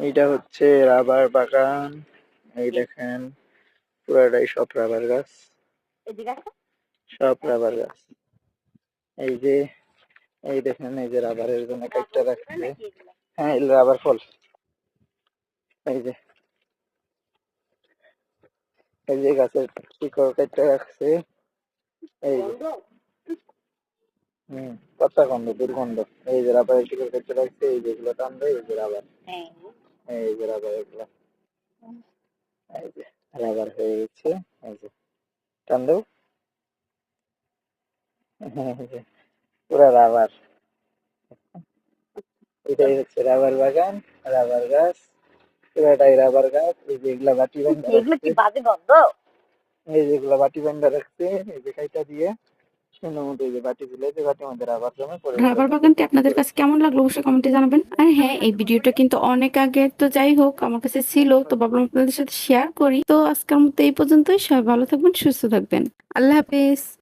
এইটা হচ্ছে রাবার বাগান। এই দেখেন পুরাটাই সব রাবার গাছ। সব রাবার গাছ। এই যে এই দেখেন এই যে রাবারের জন্য কাটটা রাখছে। হ্যাঁ এই রাবার ফল। এই যে এই যে গাছের শিকড় কাটটা রাখছে। এই যে হম পাতা গন্ধ দুর্গন্ধ। এই যে রাবারের শিকড় কাটটা রাখছে এই যেগুলো টানবে এই যে রাবার। হ্যাঁ। এই যে রাবার এগুলো। এই যে রাবার হয়ে গেছে এই যে টান দাও এই পুরা রাবার। এটাই হচ্ছে রাবার বাগান রাবার গাছ পুরাটাই রাবার গাছ। এই যে এগুলা বাটি বান্ধা এগুলো কি রাখছে। বাজে গন্ধ এই যে এগুলা বাটি বান্ধা রাখছে এই যে কাইটা দিয়ে। রাবার বাগানটি আপনাদের কাছে কেমন লাগল জানাবেন। আর হ্যাঁ এই কিন্তু অনেক আগে তো যাই হোক, আমার কাছে ছিল, তো ভাবলাম আপনাদের সাথে শেয়ার করি। তো আজকের এই পর্যন্তই, সবাই ভালো থাকবেন, সুস্থ থাকবেন। আল্লাহ হাফেজ।